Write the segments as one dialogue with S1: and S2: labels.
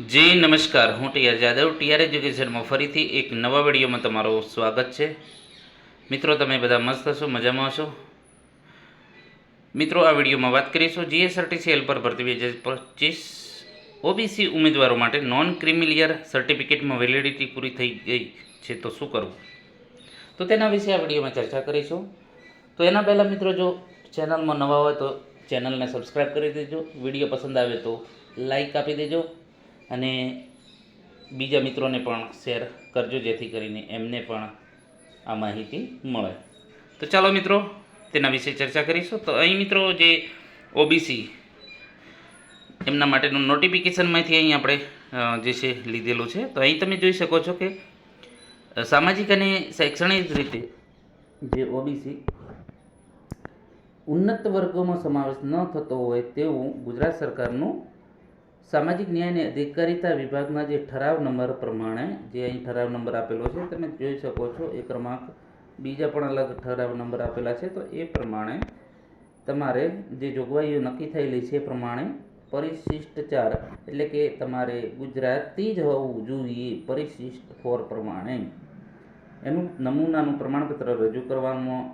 S1: જી, નમસ્કાર. હું TR Jadav. TR એજ્યુકેશનમાં ફરીથી એક નવા વિડીયોમાં તમારું સ્વાગત છે. મિત્રો, તમે બધા મસ્ત હશો મજામાં હશો? મિત્રો, આ વિડીયોમાં વાત કરીશું જીએસઆરટીસીએલ પર ભરતી બે હજાર પચીસ ઓબીસી ઉમેદવારો માટે નોન ક્રિમિલિયર સર્ટિફિકેટમાં વેલિડિટી પૂરી થઈ ગઈ છે. તો શું કરવું? તો તેના વિશે આ વિડીયોમાં ચર્ચા કરીશું. તો એના પહેલાં મિત્રો, જો ચેનલમાં નવા હોય તો ચેનલને સબસ્ક્રાઈબ કરી દેજો. વીડિયો પસંદ આવે તો લાઈક આપી દેજો. અને બીજા મિત્રોને પણ શેર કરજો જેથી કરીને એમને પણ આ માહિતી મળે. તો ચાલો મિત્રો, તેના વિશે ચર્ચા કરીશું. તો અહીં મિત્રો જે ઓબીસી એમના માટેનું નોટિફિકેશનમાંથી અહીં આપણે જે છે લીધેલું છે. તો અહીં તમે જોઈ શકો છો કે સામાજિક અને શૈક્ષણિક રીતે જે ઓબીસી ઉન્નત વર્ગોમાં સમાવેશ ન થતો હોય તેવું ગુજરાત સરકારનું સામાજિક ન્યાય અને અધિકારીતા વિભાગના જે ઠરાવ નંબર પ્રમાણે જે અહીં ઠરાવ નંબર આપેલો છે, તમે જોઈ શકો છો, એ ક્રમાંક બીજા પણ અલગ ઠરાવ નંબર આપેલા છે, તો એ પ્રમાણે તમારે જે જોગવાઈઓ નક્કી થયેલી છે એ પ્રમાણે પરિશિષ્ટચાર એટલે કે તમારે ગુજરાતી જ હોવું જોઈએ પરિશિષ્ટ ફોર પ્રમાણે. એનું નમૂનાનું પ્રમાણપત્ર રજૂ કરવામાં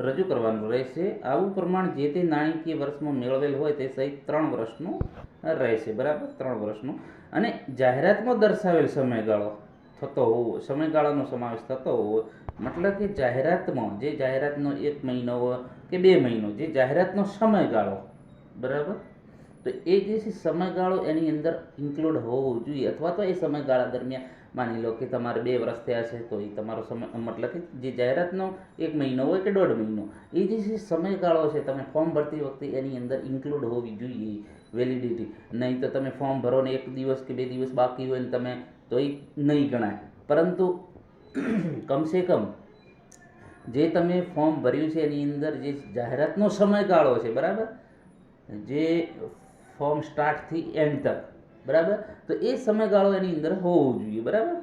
S1: રજૂ કરવાનું રહેશે. આવું પ્રમાણ જે તે નાણાકીય વર્ષમાં મેળવેલ હોય તે સહિત ત્રણ વર્ષનું રહેશે. બરાબર? ત્રણ વર્ષનું. અને જાહેરાતમાં દર્શાવેલ સમયગાળો થતો હોવો, સમયગાળાનો સમાવેશ થતો હોવો, મતલબ કે જાહેરાતમાં, જે જાહેરાતનો એક મહિનો કે બે મહિનો, જે જાહેરાતનો સમયગાળો. બરાબર? તો એ જે છે સમયગાળો એની અંદર ઇન્ક્લુડ હોવો જોઈએ. અથવા તો એ સમયગાળા દરમિયાન માની લો કે તમારે બે વર્ષ થયા છે, તો એ તમારો સમય, મતલબ કે જે જાહેરાતનો એક મહિનો હોય કે દોઢ મહિનો, એ જે છે સમયગાળો છે, તમે ફોર્મ ભરતી વખતે એની અંદર ઇન્ક્લુડ હોવી જોઈએ વેલિડિટી નહીં તો તમે ફોર્મ ભરો ને એક દિવસ કે બે દિવસ બાકી હોય ને તમે તો એ નહીં ગણાય. પરંતુ કમસે કમ જે તમે ફોર્મ ભર્યું છે એની અંદર જે જાહેરાતનો સમયગાળો છે, બરાબર? જે ફોર્મ સ્ટાર્ટથી એન્ડ તક. બરાબર? તો એ સમયગાળો એની અંદર હોવો જોઈએ, બરાબર?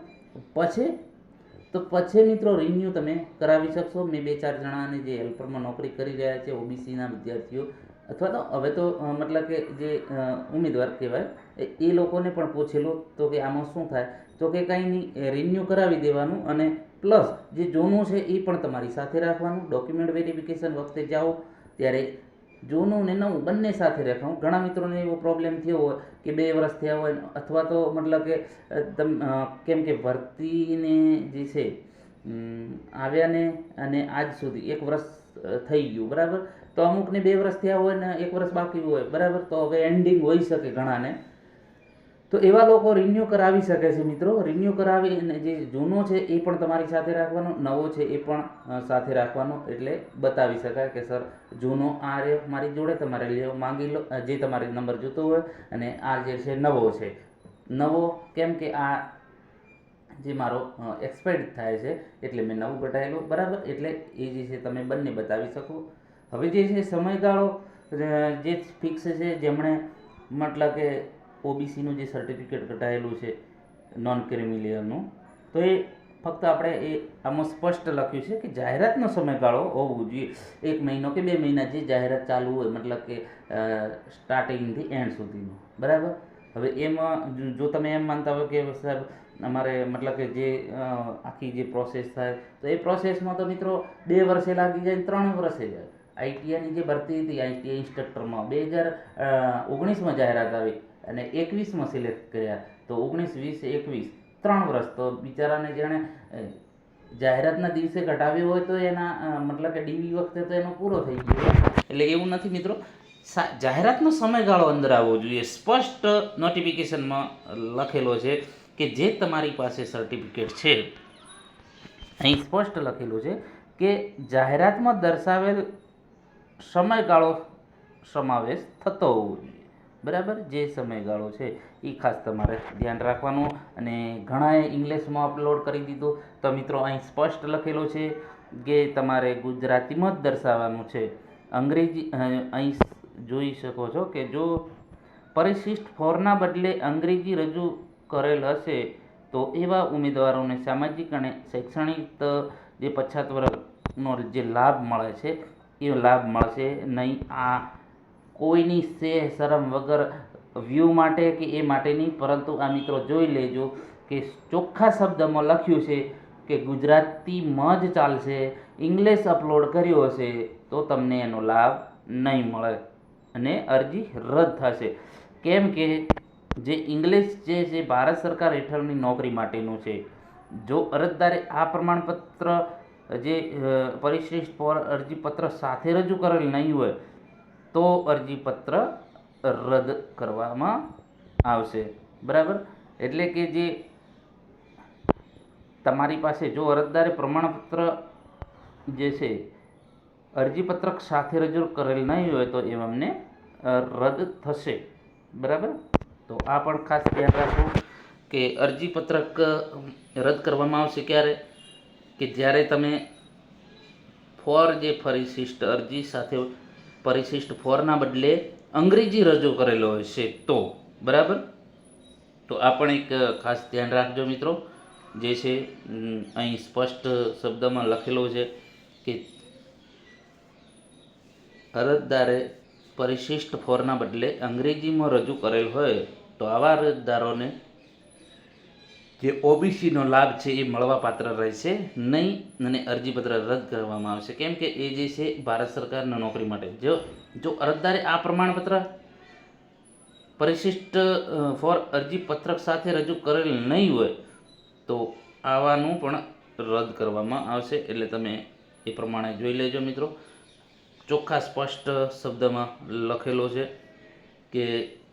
S1: પછી, તો પછી મિત્રો રિન્યૂ તમે કરાવી શકશો. મેં બે ચાર જણાને જે હેલ્પરમાં નોકરી કરી રહ્યા છે, ઓબીસીના વિદ્યાર્થીઓ. અથવા તો હવે તો મતલબ કે જે ઉમેદવાર કહેવાય, એ- લોકોને પણ પૂછેલું તો કે આમાં શું થાય? તો કે કંઈ નહીં રિન્યૂ કરાવી દેવાનું અને પ્લસ જે જૂનું છે એ પણ તમારી સાથે રાખવાનું. ડોક્યુમેન્ટ વેરિફિકેશન વખતે જાઓ, ત્યારે જૂનું ને નવું બંને સાથે રાખવાનું ઘણા મિત્રોને એવો પ્રોબ્લેમ થયો હોય કે બે વર્ષ થયા હોય, અથવા તો મતલબ કે તમ કેમ કે ભરતીને જે છે આવ્યાને અને આજ સુધી એક વર્ષ થઈ ગયું, બરાબર? તો અમુકને બે વર્ષ થયા હોય ને એક વર્ષ બાકી હોય, બરાબર? તો હવે એન્ડિંગ હોઈ શકે ઘણાને. તો એવા લોકો રિન્યૂ કરાવી શકે છે મિત્રો. રિન્યૂ કરાવી અને જે જૂનો છે એ પણ તમારી સાથે રાખવાનો, નવો છે એ પણ સાથે રાખવાનો. એટલે બતાવી શકાય કે, સર, જૂનો આ રહ્યો, મારી જોડે તમારે લેવો માંગી લો જે તમારે નંબર જોતો હોય અને આ જે છે નવો છે. નવો કેમ કે આ જે મારો એક્સપાયર્ડ થાય છે એટલે મેં નવું ઘટાડેલું બરાબર? એટલે એ જે છે તમે બંને બતાવી શકો. હવે જે છે સમયગાળો જે ફિક્સ છે, જેમણે મતલબ કે ઓબીસીનું જે સર્ટિફિકેટ કઢાયેલું છે નોન ક્રિમિલિયરનું તો એ ફક્ત આપણે એ આમાં સ્પષ્ટ લખ્યું છે કે જાહેરાતનો સમયગાળો હોવો જોઈએ. એક મહિનો કે બે મહિના જે જાહેરાત ચાલુ હોય, મતલબ કે સ્ટાર્ટિંગથી એન્ડ સુધીનો. બરાબર? હવે એમાં જો- તમે એમ માનતા હોય કે સાહેબ, અમારે મતલબ કે જે આખી જે પ્રોસેસ થાય, તો એ પ્રોસેસમાં તો મિત્રો બે વર્ષે લાગી જાય ત્રણ વર્ષે જાય. આઈટીઆઈની જે ભરતી હતી આઈટીઆઈ ઇન્સ્ટ્રક્ટરમાં બે હજાર ઓગણીસમાં જાહેરાત આવી. અને એકવીસમાં સિલેક્ટ કર્યા. તો ઓગણીસ, વીસ, એકવીસ. ત્રણ વર્ષ. તો બિચારાને જેણે જાહેરાતના દિવસે ઘટાવ્યો હોય તો એના મતલબ કે ડીવી વખતે તો એનો પૂરો થઈ ગયો એટલે એવું નથી મિત્રો. જાહેરાતનો સમયગાળો અંદર આવવો જોઈએ. સ્પષ્ટ નોટિફિકેશનમાં લખેલો છે કે જે તમારી પાસે સર્ટિફિકેટ છે. અહીં સ્પષ્ટ લખેલું છે કે જાહેરાતમાં દર્શાવેલ સમયગાળો સમાવેશ થતો હોવો જોઈએ. બરાબર? જે સમયગાળો છે એ ખાસ તમારે ધ્યાન રાખવાનું. અને ઘણાએ ઇંગ્લિશમાં અપલોડ કરી દીધું. તો મિત્રો, અહીં સ્પષ્ટ લખેલું છે કે તમારે ગુજરાતીમાં જ દર્શાવવાનું છે. અંગ્રેજી અહીં જોઈ શકો છો કે જો પરિશિષ્ટ ફોરના બદલે અંગ્રેજી રજૂ કરેલ હશે, તો એવા ઉમેદવારોને સામાજિક અને શૈક્ષણિક જે પછાત વર્ગનો જે લાભ મળે છે, એ લાભ મળશે નહીં. આ કોઈની સે શરમ વગર વ્યૂ માટે કે એ માટે નહીં પરંતુ આ મિત્રો જોઈ લેજો કે ચોખ્ખા શબ્દમાં લખ્યું છે કે ગુજરાતીમાં જ ચાલશે ઇંગ્લિશ અપલોડ કર્યો હશે તો તમને એનો લાભ નહીં મળે અને અરજી રદ થશે. કેમ કે જે ઇંગ્લિશ જે છે ભારત સરકાર હેઠળની નોકરી માટેનું છે. જો અરજદારે આ પ્રમાણપત્ર જે અ, પરિશિષ્ટ પર અરજીપત્ર સાથે રજૂ કરેલ નહીં હોય તો અરજીપત્ર રદ કરવામાં આવશે. બરાબર? એટલે કે જે તમારી પાસે જો અરજદારે પ્રમાણપત્ર જે છે, અરજીપત્રક સાથે રજૂ કરેલ નહીં હોય તો એ અમને રદ થશે. બરાબર? તો આ પણ ખાસ ધ્યાન રાખો કે અરજીપત્રક રદ કરવામાં આવશે ક્યારે? કે જ્યારે તમે ફોર જે ફરી શિષ્ટ અરજી સાથે પરિશિષ્ટ ફોરના બદલે અંગ્રેજી રજૂ કરેલો હશે તો, બરાબર? તો આ પણ એક ખાસ ધ્યાન રાખજો મિત્રો, જે છે અહીં સ્પષ્ટ શબ્દમાં લખેલો છે કે અરજદારે પરિશિષ્ટ ફોરના બદલે અંગ્રેજીમાં રજૂ કરેલ હોય તો આવા અરજદારોને જે ઓબીસીનો લાભ છે એ મળવાપાત્ર રહેશે નહીં અને અરજીપત્ર રદ કરવામાં આવશે. કેમ કે એ જે છે ભારત સરકારના નોકરી માટે. જો જો અરજદારે આ પ્રમાણપત્ર પરિશિષ્ટ ફોર ફોર અરજીપત્રક સાથે રજૂ કરેલ નહીં હોય, તો આવાનું પણ રદ કરવામાં આવશે. એટલે તમે એ પ્રમાણે જોઈ લેજો મિત્રો. ચોખ્ખા, સ્પષ્ટ શબ્દમાં લખેલો છે કે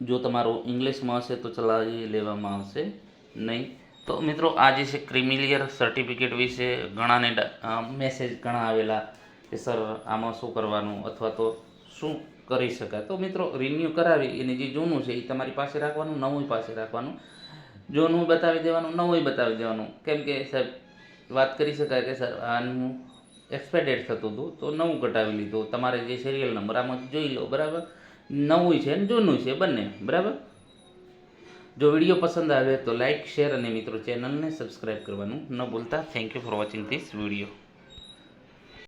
S1: જો તમારું ઇંગ્લિશમાં હશે તો ચલાવી લેવામાં આવશે નહીં. તો મિત્રો, આ જે છે ક્રિમિલિયર સર્ટિફિકેટ વિશે ઘણાને મેસેજ ઘણા આવેલા કે, સર, આમાં શું કરવાનું? અથવા તો શું કરી શકાય? તો મિત્રો રિન્યૂ કરાવી. એને જે જૂનું છે, એ તમારી પાસે રાખવાનું નવું પાસે રાખવાનું. જૂનું બતાવી દેવાનું નવું બતાવી દેવાનું. કેમ કે, સાહેબ, વાત કરી શકાય કે, સર, આનું એક્સપાયર થતું હતું, તો નવું કટાવી લીધું. તમારે જે સિરિયલ નંબર આમાં જોઈ લો, બરાબર? નવું છે અને જૂનું છે, બંને, બરાબર? જો વીડિયો પસંદ આવે તો લાઇક શેર અને મિત્રો ચેનલને સબસ્ક્રાઈબ કરવાનું ન ભૂલતા. Thank you for watching this video